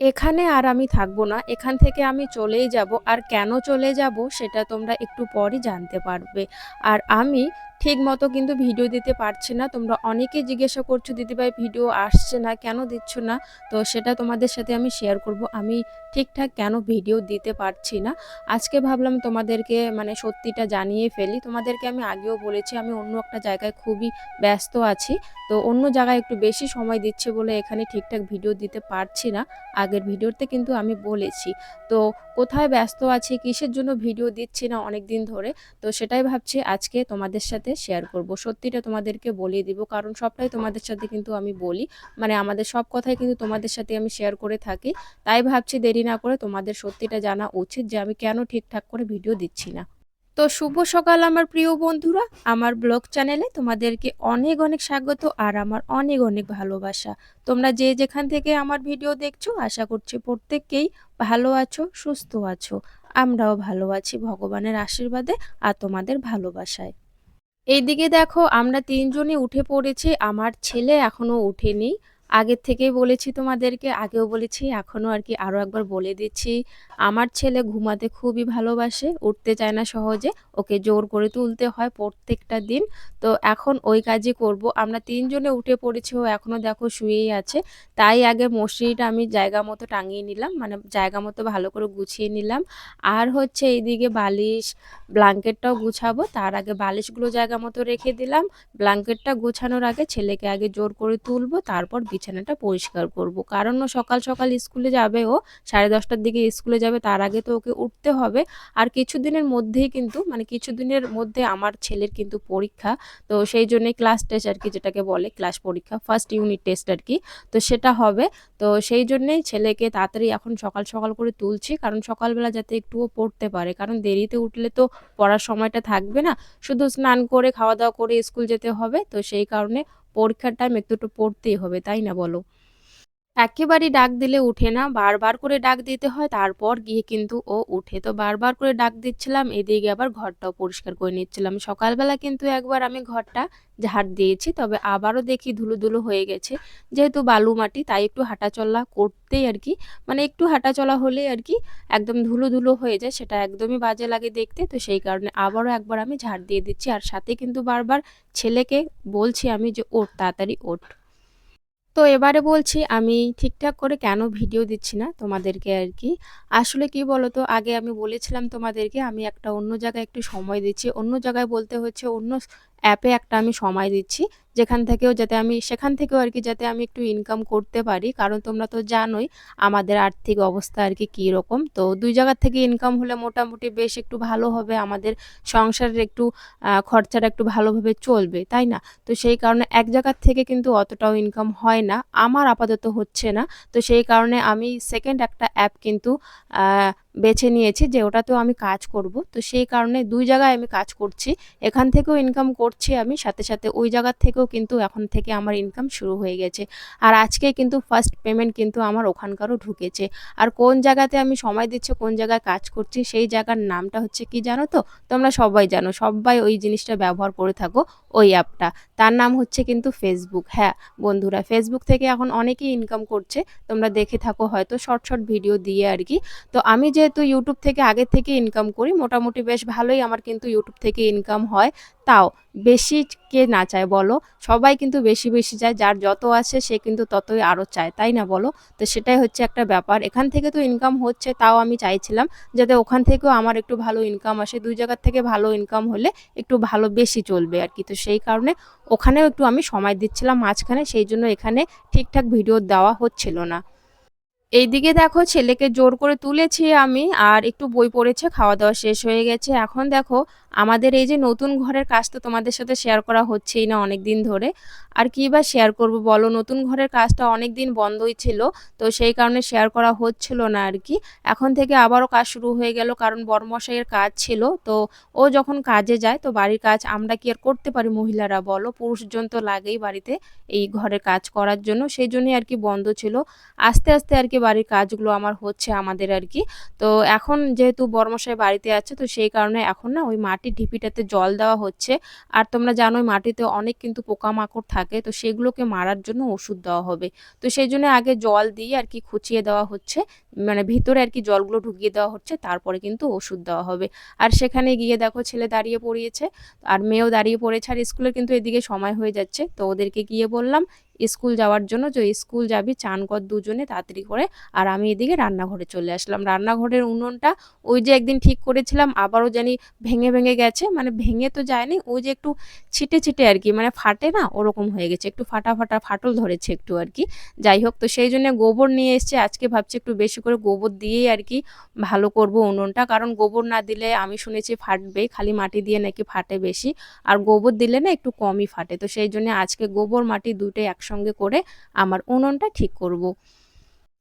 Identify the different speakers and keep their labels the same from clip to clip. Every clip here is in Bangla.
Speaker 1: এখানে আর আমি থাকব না। এখান থেকে আমি চলেই যাব। আর কেন চলে যাব, সেটা তোমরা একটু পরই জানতে পারবে। আর আমি ঠিকমতো কিন্তু ভিডিও দিতে পারছি না। তোমরা অনেকেই জিজ্ঞাসা করছ, "দিদিভাই ভিডিও আসছে না, কেন দিচ্ছ না?" তো সেটা তোমাদের সাথে আমি শেয়ার করব। আমি ঠিকঠাক কেন ভিডিও দিতে পারছি না। আজকে ভাবলাম তোমাদেরকে মানে সত্যিটা জানিয়ে ফেলি। তোমাদেরকে আমি আগেও বলেছি আমি অন্য একটা জায়গায় খুবই ব্যস্ত আছি। তো অন্য জায়গায় একটু বেশি সময় দিচ্ছে বলে এখানে ঠিকঠাক ভিডিও দিতে পারছি না। আগের ভিডিওতে কিন্তু আমি বলেছি। তো কোথায় ব্যস্ত আছি, কিসের জন্য ভিডিও দিচ্ছি না অনেক দিন ধরে, তো সেটাই ভাবছি আজকে তোমাদের সাথে শেয়ার করব। সত্যিটা তোমাদেরকে বলিয়ে দিব, কারণ সবটাই তোমাদের সাথে কিন্তু আমি বলি। মানে আমাদের সব কথাই কিন্তু তোমাদের সাথে আমি শেয়ার করে থাকি। তাই ভাবছি দেরি না করে তোমাদের সত্যিটা জানা উচিত যে আমি কেন ঠিকঠাক করে ভিডিও দিচ্ছি না। তো শুভ সকাল আমার প্রিয় বন্ধুরা আমার ব্লগ চ্যানেলে তোমাদেরকে অনেক অনেক স্বাগত আর আমার অনেক অনেক ভালোবাসা তোমরা যে যেখান থেকে আমার ভিডিও দেখছ, আশা করছি প্রত্যেককেই ভালো আছো, সুস্থ আছো আমরাও ভালো আছি ভগবানের আশীর্বাদে আর তোমাদের ভালোবাসায় এইদিকে দেখো আমরা তিনজনই উঠে পড়েছি আমার ছেলে এখনও উঠেনি আগের থেকেই বলেছি তোমাদেরকে, আগেও বলেছি, এখনও আর কি আরও একবার বলে দিচ্ছি। আমার ছেলে ঘুমাতে খুবই ভালোবাসে, উঠতে চায় না সহজে, ওকে জোর করে তুলতে হয় প্রত্যেকটা দিন। তো এখন ওই কাজই করব। আমরা তিনজনে উঠে পড়েছি, ও এখনও দেখো শুয়েই আছে। তাই আগে মশারিটা আমি জায়গা মতো টাঙিয়ে নিলাম মানে জায়গা মতো ভালো করে গুছিয়ে নিলাম। আর হচ্ছে এইদিকে বালিশ ব্লাঙ্কেটটাও গুছাবো। তার আগে বালিশগুলো জায়গা মতো রেখে দিলাম। ব্লাঙ্কেটটা গুছানোর আগে ছেলেকে আগে জোর করে তুলবো, তারপর বিছানাটা পরিষ্কার করব। কারণ ও সকাল সকাল স্কুলে যাবে ও, সাড়ে দশটার দিকে স্কুলে যাবে, তার আগে তো ওকে উঠতে হবে। আর কিছু দিনের মধ্যেই কিন্তু মানে কিছু দিনের মধ্যে আমার ছেলের কিন্তু পরীক্ষা, তো সেই জন্যই ক্লাস টেস্ট আর কি যেটাকে বলে ক্লাস পরীক্ষা ফার্স্ট ইউনিট টেস্ট আর কি, তো সেটা হবে। তো সেই জন্যেই ছেলেকে তাড়াতাড়ি এখন সকাল সকাল করে তুলছি, কারণ সকালবেলা যাতে একটুও পড়তে পারে। কারণ দেরিতে উঠলে তো পড়ার সময়টা থাকবে না, শুধু স্নান করে, খাওয়া দাওয়া করে স্কুল যেতে হবে, তো সেই কারণে পরীক্ষার টাইম একটু একটু পড়তেই হবে তাই না বলো? একেবারেই ডাক দিলে উঠে না। বারবার করে ডাক দিতে হয়, তারপর গিয়ে কিন্তু ও উঠে। তো বারবার করে ডাক দিচ্ছিলাম, এদিকে আবার ঘরটাও পরিষ্কার করে নিচ্ছিলাম। সকালবেলা কিন্তু একবার আমি ঘরটা ঝাড় দিয়েছি, তবে আবারও দেখি ধুলো ধুলো হয়ে গেছে। যেহেতু বালু মাটি, তাই একটু হাঁটাচলা করতেই আর কি মানে একটু হাঁটাচলা হলে আর কি একদম ধুলো ধুলো হয়ে যায়, সেটা একদমই বাজে লাগে দেখতে। তো সেই কারণে আবারও একবার আমি ঝাড় দিয়ে দিচ্ছি। আর সাথে কিন্তু বারবার ছেলেকে বলছি আমি যে, ওঠ, তাড়াতাড়ি ওঠ। তো এবারে বলছি, আমি ঠিকঠাক করে কেন ভিডিও দিচ্ছি না তোমাদেরকে আর কি আসলে কি বলতো, আগে আমি বলেছিলাম তোমাদেরকে, আমি একটা অন্য জায়গায় একটু সময় দিচ্ছি। অন্য জায়গায় বলতে হচ্ছে, অন্য অ্যাপে একটা আমি সময় দিচ্ছি। যেখান থেকেও যাতে আমি, সেখান থেকেও আর কি যাতে আমি একটু ইনকাম করতে পারি। কারণ তোমরা তো জানোই আমাদের আর্থিক অবস্থা আর কি কীরকম। তো দুই জায়গার থেকে ইনকাম হলে মোটামুটি বেশ একটু ভালো হবে। আমাদের সংসারের একটু খরচাটা একটু ভালোভাবে চলবে, তাই না? তো সেই কারণে এক জায়গার থেকে কিন্তু অতটাও ইনকাম হয় না। আমার আপাতত হচ্ছে না। তো সেই কারণে আমি সেকেন্ড একটা অ্যাপ কিন্তু বেছে নিয়েছি যে ওটাতেও আমি কাজ করব। তো সেই কারণে দুই জায়গায় আমি কাজ করছি। এখান থেকেও ইনকাম করছি আমি, সাথে সাথে ওই জায়গার থেকেও কিন্তু এখন থেকে আমার ইনকাম শুরু হয়ে গেছে। আর আজকে কিন্তু ফার্স্ট পেমেন্ট কিন্তু আমার ওখানকারও ঢুকেছে। আর কোন জায়গাতে আমি সময় দিচ্ছি, কোন জায়গায় কাজ করছি, সেই জায়গার নামটা হচ্ছে কি জানো তো? তোমরা সবাই জানো, সবাই ওই জিনিসটা ব্যবহার করে থাকো ওই অ্যাপটা তার নাম হচ্ছে কিন্তু ফেসবুক হ্যাঁ বন্ধুরা ফেসবুক থেকে এখন অনেকেই ইনকাম করছে। তোমরা দেখে থাকো, হয়তো শর্ট শর্ট ভিডিও দিয়ে আর কি। তো আমি যেহেতু ইউটিউব থেকে আগের থেকে ইনকাম করি, মোটামুটি বেশ ভালোই আমার কিন্তু ইউটিউব থেকে ইনকাম হয়। তাও বেশি কে না চায় বলো? সবাই কিন্তু বেশি বেশি চায়, যার যত আছে সে কিন্তু ততই আরও চায়, তাই না বলো? তো সেটাই হচ্ছে একটা ব্যাপার। এখান থেকে তো ইনকাম হচ্ছে তাও আমি চাইছিলাম যাতে ওখান থেকেও আমার একটু ভালো ইনকাম আসে, দুই জায়গার থেকে ভালো ইনকাম হলে একটু ভালো বেশি চলবে আর কি। তো সেই কারণে ওখানেও একটু আমি সময় দিচ্ছিলাম মাঝখানে, সেই জন্য এখানে ঠিকঠাক ভিডিও দেওয়া হচ্ছিল না। এইদিকে দেখো ছেলেকে জোর করে তুলেছি আমি, আর একটু বই পড়েছে খাওয়া দাওয়া শেষ হয়ে গেছে। এখন দেখো, আমাদের এই যে নতুন ঘরের কাজ তো তোমাদের সাথে শেয়ার করা হচ্ছেই না অনেক দিন ধরে। আর কী বা শেয়ার করব বলো? নতুন ঘরের কাজটা অনেক দিন বন্ধই ছিল, তো সেই কারণে শেয়ার করা হচ্ছিল না আর কি। এখন থেকে আবারও কাজ শুরু হয়ে গেল, কারণ বরমশাইয়ের কাজ ছিল, তো ও যখন কাজে যায়, তো বাড়ির কাজ আমরা কি আর করতে পারি মহিলারা বলো? পুরুষজন তো লাগেই বাড়িতে এই ঘরের কাজ করার জন্য, সেই জন্যই আর কি বন্ধ ছিল। আস্তে আস্তে আর কি থেকে বাড়ির কাজগুলো আমার হচ্ছে আমাদের আর কি তো এখন যেহেতু বর্মশাই বাড়িতে আছে, তো সেই কারণে এখন না ওই মাটির ঢিপিটাতে জল দেওয়া হচ্ছে। আর তোমরা জানোই মাটিতে অনেক কিন্তু পোকামাকড় থাকে, তো সেগুলোকে মারার জন্য ওষুধ দেওয়া হবে। তো সেই জন্য আগে জল দিয়ে আর কি খুঁচিয়ে দেওয়া হচ্ছে মানে ভিতরে আর কি জলগুলো ঢুকিয়ে দেওয়া হচ্ছে, তারপরে কিন্তু ওষুধ দেওয়া হবে। আর সেখানে গিয়ে দেখো ছেলে দাঁড়িয়ে পড়িয়েছে, আর মেয়েও দাঁড়িয়ে পড়েছে, আর স্কুলের কিন্তু এদিকে সময় হয়ে যাচ্ছে। তো ওদেরকে গিয়ে বললাম স্কুল যাওয়ার জন্য, যে স্কুল যাবি, চান কর দুজনে তাড়াতাড়ি করে। আর আমি এদিকে রান্নাঘরে চলে আসলাম। রান্নাঘরের উনুনটা ওই যে একদিন ঠিক করেছিলাম, আবারও জানি ভেঙে ভেঙে গেছে। মানে ভেঙে তো যায়নি, ওই যে একটু ছিটে ছিটে আর কি মানে ফাটে না, ওরকম হয়ে গেছে। একটু ফাটা ফাটা ফাটল ধরেছে একটু আর কি। যাই হোক, তো সেই জন্য গোবর নিয়ে এসছে। আজকে ভাবছি একটু বেশি করে গোবর দিয়েই আর কি ভালো করব উনুনটা। কারণ গোবর না দিলে আমি শুনেছি ফাটবে, খালি মাটি দিয়ে নাকি ফাটে বেশি। আর গোবর দিলে না একটু কমই ফাটে। তো সেই জন্য আজকে গোবর, মাটি দুটোই একসঙ্গে করে আমার উনুনটা ঠিক করব।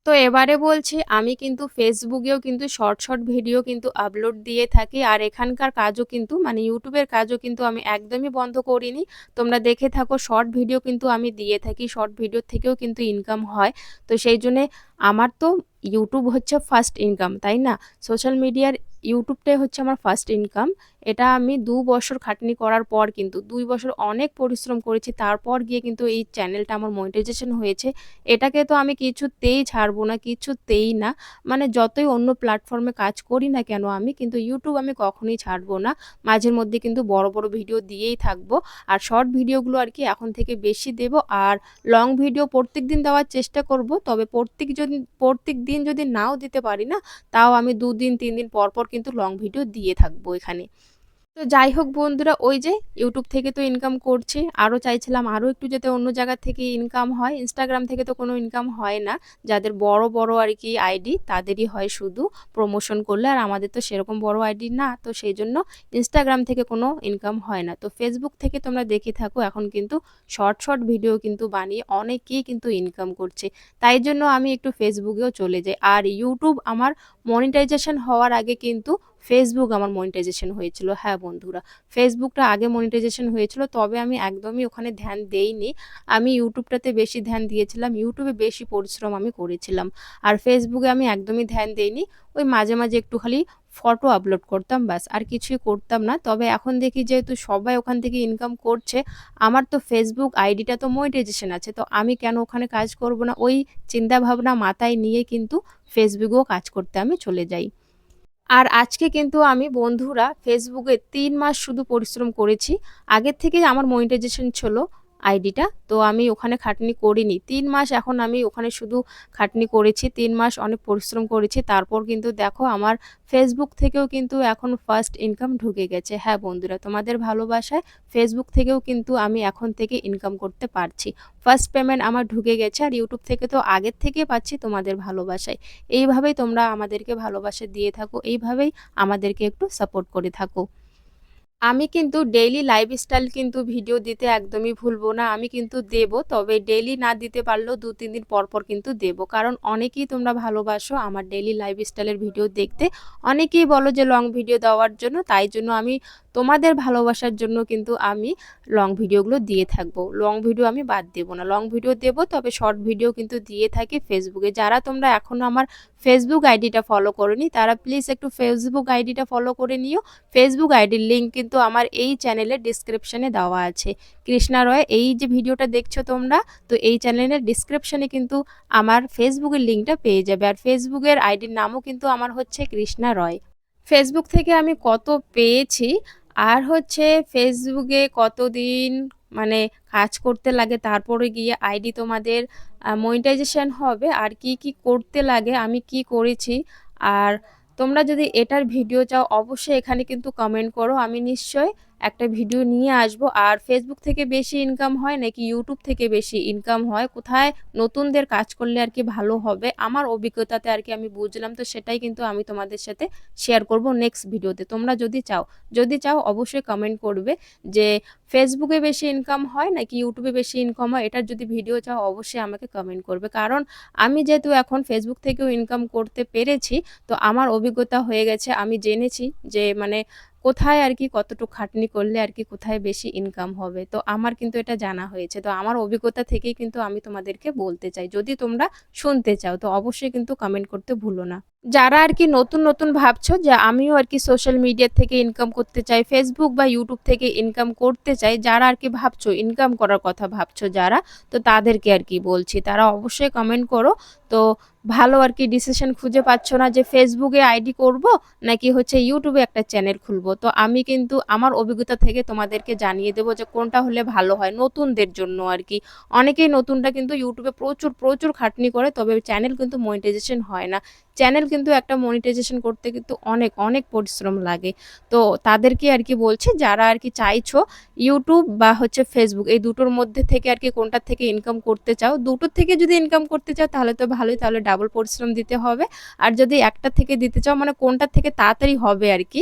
Speaker 1: তো এবারে বলছি, আমি কিন্তু ফেসবুকেও কিন্তু শর্ট শর্ট ভিডিও কিন্তু আপলোড দিয়ে থাকি আর এখানকার কাজও কিন্তু মানে ইউটিউবের কাজও কিন্তু আমি একদমই বন্ধ করিনি। তোমরা দেখে থাকো শর্ট ভিডিও কিন্তু আমি দিয়ে থাকি শর্ট ভিডিও থেকেও কিন্তু ইনকাম হয়। তো সেই জন্যে আমার তো ইউটিউব হচ্ছে ফার্স্ট ইনকাম তাই না? সোশ্যাল মিডিয়ার ইউটিউবটাই হচ্ছে আমার ফার্স্ট ইনকাম এটা আমি দু বছর খাটনি করার পর কিন্তু দুই বছর অনেক পরিশ্রম করেছি, তারপর গিয়ে কিন্তু এই চ্যানেলটা আমার মনিটাইজেশন হয়েছে। এটাকে তো আমি কিছুতেই ছাড়বো না, কিছুতেই না। মানে যতই অন্য প্ল্যাটফর্মে কাজ করি না কেন, আমি কিন্তু ইউটিউব আমি কখনোই ছাড়বো না। মাঝের মধ্যে কিন্তু বড় বড় ভিডিও দিয়েই থাকব। আর শর্ট ভিডিওগুলো আর কি এখন থেকে বেশি দেব। আর লং ভিডিও প্রত্যেক দিন দেওয়ার চেষ্টা করব। তবে প্রত্যেক যদি, প্রত্যেক দিন যদি নাও দিতে পারি না, তাও আমি দুদিন তিন দিন পর পর কিন্তু লং ভিডিও দিয়ে থাকব এখানে। তো যাই হোক বন্ধুরা, ওই যে ইউটিউব থেকে তো ইনকাম করছি। আরও চাইছিলাম আরও একটু যাতে অন্য জায়গা থেকে ইনকাম হয়। ইনস্টাগ্রাম থেকে তো কোনো ইনকাম হয় না। যাদের বড় বড় আর কি আইডি তাদেরই হয় শুধু প্রমোশন করলে। আর আমাদের তো সেরকম বড় আইডি না, তো সেই জন্য ইনস্টাগ্রাম থেকে কোনো ইনকাম হয় না। তো ফেসবুক থেকে তোমরা দেখে থাকো, এখন কিন্তু শর্ট শর্ট ভিডিও কিন্তু বানিয়ে অনেকেই কিন্তু ইনকাম করছে। তাই জন্য আমি একটু ফেসবুকেও চলে যাই। আর ইউটিউব আমার মনিটাইজেশন হওয়ার আগে কিন্তু ফেসবুক আমার মনিটাইজেশন হয়েছিল। হ্যাঁ বন্ধুরা ফেসবুকটা আগে মনিটাইজেশন হয়েছিল, তবে আমি একদমই ওখানে ধ্যান দেইনি। আমি ইউটিউবটাতে বেশি ধ্যান দিয়েছিলাম ইউটিউবে বেশি পরিশ্রম আমি করেছিলাম। আর ফেসবুকে আমি একদমই ধ্যান দেইনি, ওই মাঝে মাঝে একটু খালি ফটো আপলোড করতাম ব্যাস, আর কিছুই করতাম না। তবে এখন দেখি যেহেতু সবাই ওখান থেকে ইনকাম করছে, আমার তো ফেসবুক আইডিটা তো মনিটাইজেশন আছে, তো আমি কেন ওখানে কাজ করব না? ওই চিন্তা ভাবনা মাথায় নিয়ে কিন্তু ফেসবুকেও কাজ করতে আমি চলে যাই। আর আজকে কিন্তু আমি বন্ধুরা ফেসবুকে তিন মাস শুধু পরিশ্রম করেছি। আগের থেকে আমার মনিটাইজেশন ছিল। আইডিটা। তো আমি ওখানে খাটনি করিনি। তিন মাস এখন আমি ওখানে শুধু খাটনি করেছি, তিন মাস অনেক পরিশ্রম করেছি। তারপর কিন্তু দেখো আমার ফেসবুক থেকেও কিন্তু এখন ফার্স্ট ইনকাম ঢুকে গেছে। হ্যাঁ বন্ধুরা, তোমাদের ভালোবাসায় ফেসবুক থেকেও কিন্তু আমি এখন থেকে ইনকাম করতে পারছি। ফার্স্ট পেমেন্ট আমার ঢুকে গেছে আর ইউটিউব থেকে তো আগের থেকে পাচ্ছি তোমাদের ভালোবাসায়। এইভাবেই তোমরা আমাদেরকে ভালোবাসা দিয়ে থাকো। এইভাবেই আমাদেরকে একটু সাপোর্ট করে থাকো। আমি কিন্তু ডেইলি লাইফস্টাইল কিন্তু ভিডিও দিতে একদমই ভুলবো না। আমি কিন্তু দেব, তবে ডেইলি না দিতে পারলেও দু, তিন দিন পর পর কিন্তু দেব। কারণ অনেকেই তোমরা ভালোবাসো আমার ডেইলি লাইফস্টাইলের ভিডিও দেখতে। অনেকেই বলো যে লং ভিডিও দেওয়ার জন্য, তাই জন্য আমি তোমাদের ভালোবাসার জন্য কিন্তু আমি লং ভিডিওগুলো দিয়ে থাকব। লং ভিডিও আমি বাদ দেবো না। লং ভিডিও দেবো, তবে শর্ট ভিডিও কিন্তু দিয়ে থাকি ফেসবুকে যারা তোমরা এখনও আমার ফেসবুক আইডিটা ফলো করনি, তারা প্লিজ একটু ফেসবুক আইডিটা ফলো করে নিও। ফেসবুক আইডির লিঙ্ক কিন্তু আমার এই চ্যানেলের ডিসক্রিপশানে দেওয়া আছে। কৃষ্ণা রয়, এই যে ভিডিওটা দেখছ তোমরা, তো এই চ্যানেলের ডিসক্রিপশানে কিন্তু আমার ফেসবুকের লিঙ্কটা পেয়ে যাবে। আর ফেসবুকের আইডির নামও কিন্তু আমার হচ্ছে কৃষ্ণা রয়। ফেসবুক থেকে আমি কত পেয়েছি আর হচ্ছে ফেসবুকে কতদিন মানে কাজ করতে লাগে, তারপরে গিয়ে আইডি তোমাদের মনিটাইজেশন হবে আর কি কি করতে লাগে, আমি কি করেছি। আর তোমরা যদি এটার ভিডিও চাও, অবশ্যই এখানে কিন্তু কমেন্ট করো, আমি নিশ্চয় একটা ভিডিও নিয়ে আসব। আর ফেসবুক থেকে বেশি ইনকাম হয় নাকি ইউটিউব থেকে বেশি ইনকাম হয়? কোথায় নতুনদের কাজ করলে আর কি ভালো হবে? আমার অভিজ্ঞতাতে আর কি আমি বুঝলাম। তো সেটাই কিন্তু আমি তোমাদের সাথে শেয়ার করব নেক্সট ভিডিওতে। তোমরা যদি চাও যদি চাও অবশ্যই কমেন্ট করবে যে ফেসবুকে বেশি ইনকাম হয় নাকি ইউটিউবে বেশি ইনকাম হয়? এটার যদি ভিডিও চাও অবশ্যই আমাকে কমেন্ট করবে। কারণ আমি যেহেতু এখন ফেসবুক থেকেও ইনকাম করতে পেরেছি, তো আমার অভিজ্ঞতা হয়ে গেছে। আমি জেনেছি যে মানে কোথায় আর কি কতটুকু খাটনি করলে আর কি কোথায় বেশি ইনকাম হবে? তো আমার কিন্তু এটা জানা হয়েছে। তো আমার অভিজ্ঞতা থেকেই কিন্তু আমি তোমাদেরকে বলতে চাই। যদি তোমরা শুনতে চাও, তো অবশ্যই কিন্তু কমেন্ট করতে ভুলো না। যারা আর কি নতুন নতুন ভাবছ যে আমিও আর কি সোশ্যাল মিডিয়া থেকে ইনকাম করতে চাই ফেসবুক বা ইউটিউব থেকে ইনকাম করতে চাই, যারা আর কি ভাবছ ইনকাম করার কথা ভাবছ যারা, তো তাদেরকে আর কি বলছি। তারা অবশ্যই কমেন্ট করো। তো ভালো আর কি ডিসিশন খুঁজে পাচ্ছ না যে ফেসবুকে আইডি করব নাকি হচ্ছে ইউটিউবে একটা চ্যানেল খুলবো। তো আমি কিন্তু আমার অভিজ্ঞতা থেকে তোমাদেরকে জানিয়ে দেবো যে কোনটা হলে ভালো হয় নতুনদের জন্য আর কি। অনেকেই নতুনটা কিন্তু ইউটিউবে প্রচুর প্রচুর খাটনি করে, তবে চ্যানেল কিন্তু মনিটাইজেশন হয় না। চ্যানেল কিন্তু একটা মনিটাইজেশন করতে কিন্তু অনেক অনেক পরিশ্রম লাগে। তো তাদেরকে আর কি বলছি যারা আর কি চাইছো ইউটিউব বা হচ্ছে ফেসবুক এই দুটোর মধ্যে থেকে আর কি কোনটার থেকে ইনকাম করতে চাও দুটোর থেকে যদি ইনকাম করতে চাও তাহলে তো ভালোই তাহলে ডাবল পরিশ্রম দিতে হবে। আর যদি একটা থেকে দিতে চাও মানে কোনটার থেকে তাড়াতাড়ি হবে আর কি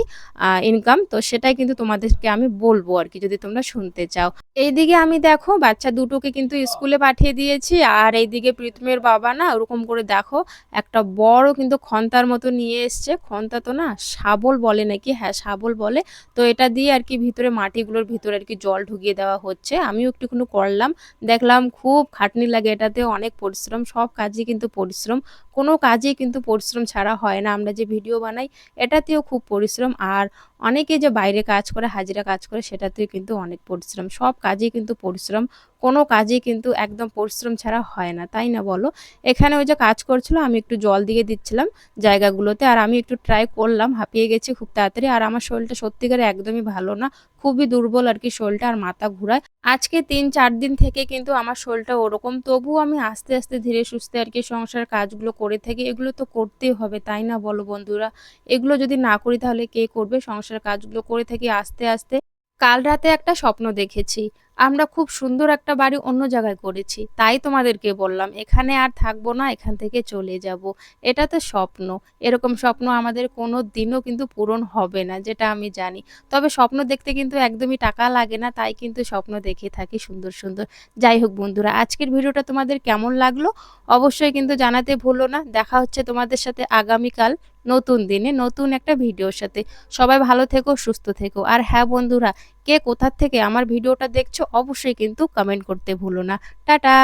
Speaker 1: ইনকাম তো সেটাই কিন্তু তোমাদেরকে আমি বলব আর কি যদি তোমরা শুনতে চাও। এইদিকে আমি দেখো বাচ্চা দুটোকে কিন্তু স্কুলে পাঠিয়ে দিয়েছি। আর এইদিকে প্রীতমের বাবা না ওরকম করে দেখো একটা বড় কিন্তু খন্তার মতো নিয়ে এসছে। খন্তা তো না শাবল বলে নাকি? হ্যাঁ শাবল বলে। তো এটা দিয়ে আর কি ভিতরে মাটিগুলোর ভিতরে আর কি জল ঢুকিয়ে দেওয়া হচ্ছে। আমিও একটুখানি করলাম। দেখলাম খুব খাটনি লাগে এটাতে, অনেক পরিশ্রম, সব কাজই কিন্তু পরিশ্রম। কোনো কাজেই কিন্তু পরিশ্রম ছাড়া হয় না। আমরা যে ভিডিও বানাই, এটাতেও খুব পরিশ্রম। আর অনেকে যে বাইরে কাজ করে, হাজিরা কাজ করে, সেটাতেই কিন্তু অনেক পরিশ্রম। সব কাজেই কিন্তু পরিশ্রম। কোনো কাজেই কিন্তু একদম পরিশ্রম ছাড়া হয় না, তাই না বলো? এখানে ওই যে কাজ করছিল, আমি একটু জল দিয়ে দিচ্ছিলাম জায়গাগুলোতে, আর আমি একটু ট্রাই করলাম, হাঁপিয়ে গেছি খুব তাড়াতাড়ি, আর আমার শরীরটা সত্যিকারে একদমই ভালো না। খুবই দুর্বল আর কি শরীরটা, আর মাথা ঘুরায়। আজকে তিন, চার দিন থেকে কিন্তু আমার শরীরটা ওরকম। তবুও আমি আস্তে আস্তে ধীরে সুস্থে আর কি সংসার কাজগুলো করে থাকি। এগুলো তো করতেই হবে, তাই না বলো বন্ধুরা? এগুলো যদি না করি তাহলে কে করবে? সংসার কাজগুলো করে থাকি আস্তে আস্তে। কাল রাতে একটা স্বপ্ন দেখেছি। আমরা খুব সুন্দর একটা বাড়ি অন্য জায়গায় করেছি, তাই তোমাদেরকে বললাম, এখানে আর থাকব না, এখান থেকে চলে যাব। এটা তো স্বপ্ন। এরকম স্বপ্ন আমাদের কোনো দিনও কিন্তু পূরণ হবে না, যেটা আমি জানি। তবে স্বপ্ন দেখতে কিন্তু একদমই টাকা লাগে না, তাই কিন্তু স্বপ্ন দেখে থাকি সুন্দর সুন্দর। যাই হোক বন্ধুরা, আজকের ভিডিওটা তোমাদের কেমন লাগল? অবশ্যই কিন্তু জানাতে ভুলো না। দেখা হচ্ছে তোমাদের সাথে আগামীকাল। নতুন দিনে নতুন একটা ভিডিওর সাথে। সবাই ভালো থেকো, সুস্থ থেকো। আর হ্যাঁ বন্ধুরা, কে কোথার থেকে আমার ভিডিওটা দেখছ অবশ্যই কিন্তু কমেন্ট করতে ভুলো না। টাটা!